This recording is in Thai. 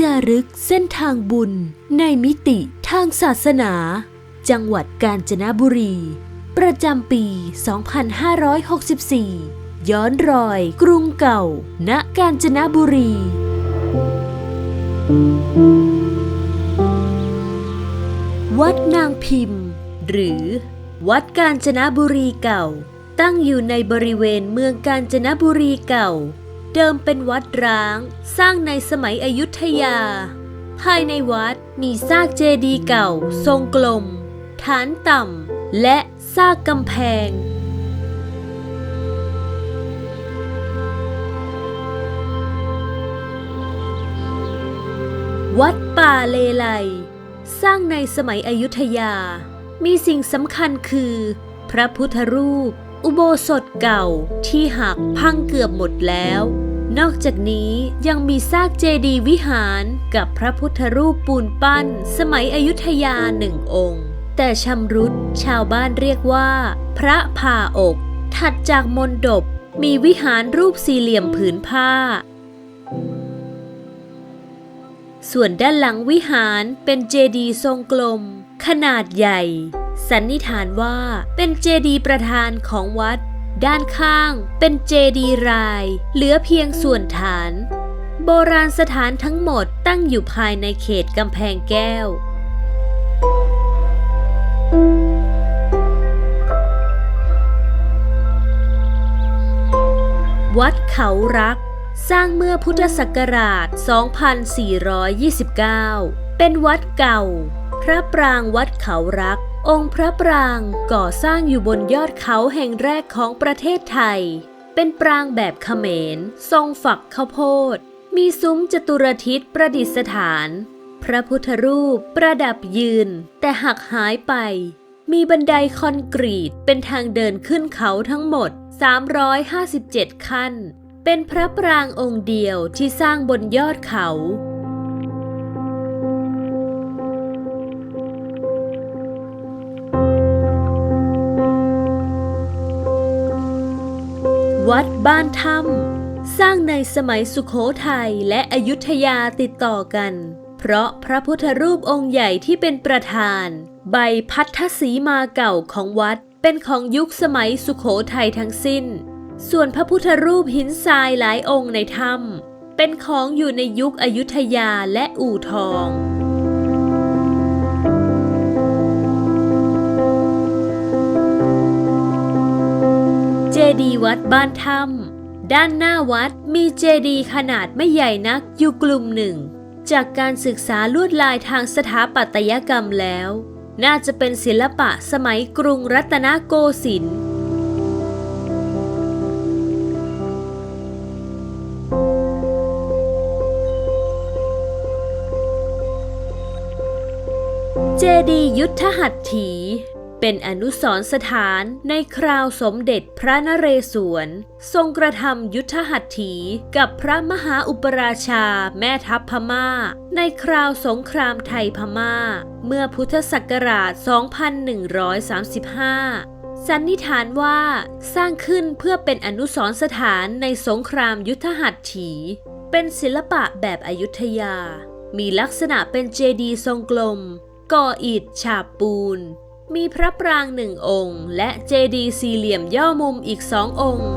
จารึกเส้นทางบุญในมิติทางศาสนา จังหวัดกาญจนบุรี ประจำปี 2564 ย้อนรอยกรุงเก่า ณ กาญจนบุรี วัดนางพิมพ์ หรือ วัดกาญจนบุรีเก่า ตั้งอยู่ในบริเวณเมืองกาญจนบุรีเก่า เดิมเป็นวัดร้าง สร้างในสมัยอยุธยา ภายในวัดมีซากเจดีย์เก่า ทรงกลม ฐานต่ำ และซากกำแพง วัดป่าเลไลสร้างในสมัยอยุธยา มีสิ่งสำคัญคือ พระพุทธรูป อุโบสถเก่าที่หักพังเกือบหมดแล้ว นอกจากนี้ยังมีซากเจดีย์วิหารกับพระพุทธรูปปูนปั้น สมัยอยุธยาหนึ่งองค์ แต่ชำรุดชาวบ้านเรียกว่า พระผ่าอก ถัดจากมนดบมีวิหารรูปสี่เหลี่ยมผืนผ้า ส่วนด้านหลังวิหารเป็นเจดีย์ทรงกลม ขนาดใหญ่ สันนิษฐานว่าเป็นเจดีย์ประธานของวัด ด้านข้างเป็นเจดีราย เหลือเพียงส่วนฐาน โบราณสถานทั้งหมดตั้งอยู่ภายในเขตกำแพงแก้ว วัดเขารัก สร้างเมื่อพุทธศักราช 2429 เป็นวัดเก่า พระปรางวัดเขารัก องค์พระปรางก่อสร้างอยู่บนยอดเขาแห่งแรกของประเทศไทย เป็นปรางแบบเขมร ทรงฝักข้าวโพด มีซุ้มจตุรทิศประดิษฐาน พระพุทธรูปประดับยืน แต่หักหายไป มีบันไดคอนกรีตเป็นทางเดินขึ้นเขาทั้งหมด 357 ขั้น เป็นพระปรางองค์เดียวที่สร้างบนยอดเขา วัดบ้านถ้ำสร้างในสมัยสุขโขทัยและอยุธยาติดต่อกัน เพราะพระพุทธรูปองค์ใหญ่ที่เป็นประธาน ใบพัทธสีมาเก่าของวัดเป็นของยุคสมัยสุขโขทัยทั้งสิ้น ส่วนพระพุทธรูปหินทรายหลายองค์ในถ้ำเป็นของอยู่ในยุคอยุธยาและอู่ทอง ดีย์วัดบ้านถ้ำด้านหน้าวัดมีเจดีย์ขนาดไม่ใหญ่นักอยู่กลุ่มหนึ่ง จากการศึกษาลวดลายทางสถาปัตยกรรมแล้ว น่าจะเป็นศิลปะสมัยกรุงรัตนโกสินทร์เจดีย์ยุทธหัตถี เป็นอนุสรสถานในคราวสมเด็จพระนเรศวร ทรงกระทำยุทธหัตถีกับพระมหาอุปราชาแม่ทัพพม่า ในคราวสงครามไทยพม่า เมื่อพุทธศักราช 2135สันนิษฐานว่าสร้างขึ้นเพื่อเป็นอนุสรสถานในสงครามยุทธหัตถี เป็นศิลปะแบบอยุธยา มีลักษณะเป็นเจดีย์ทรงกลม ก่ออิฐฉาบปูน มีพระปรางหนึ่งองค์ และเจดีย์สี่เหลี่ยมย่อมุมอีกสององค์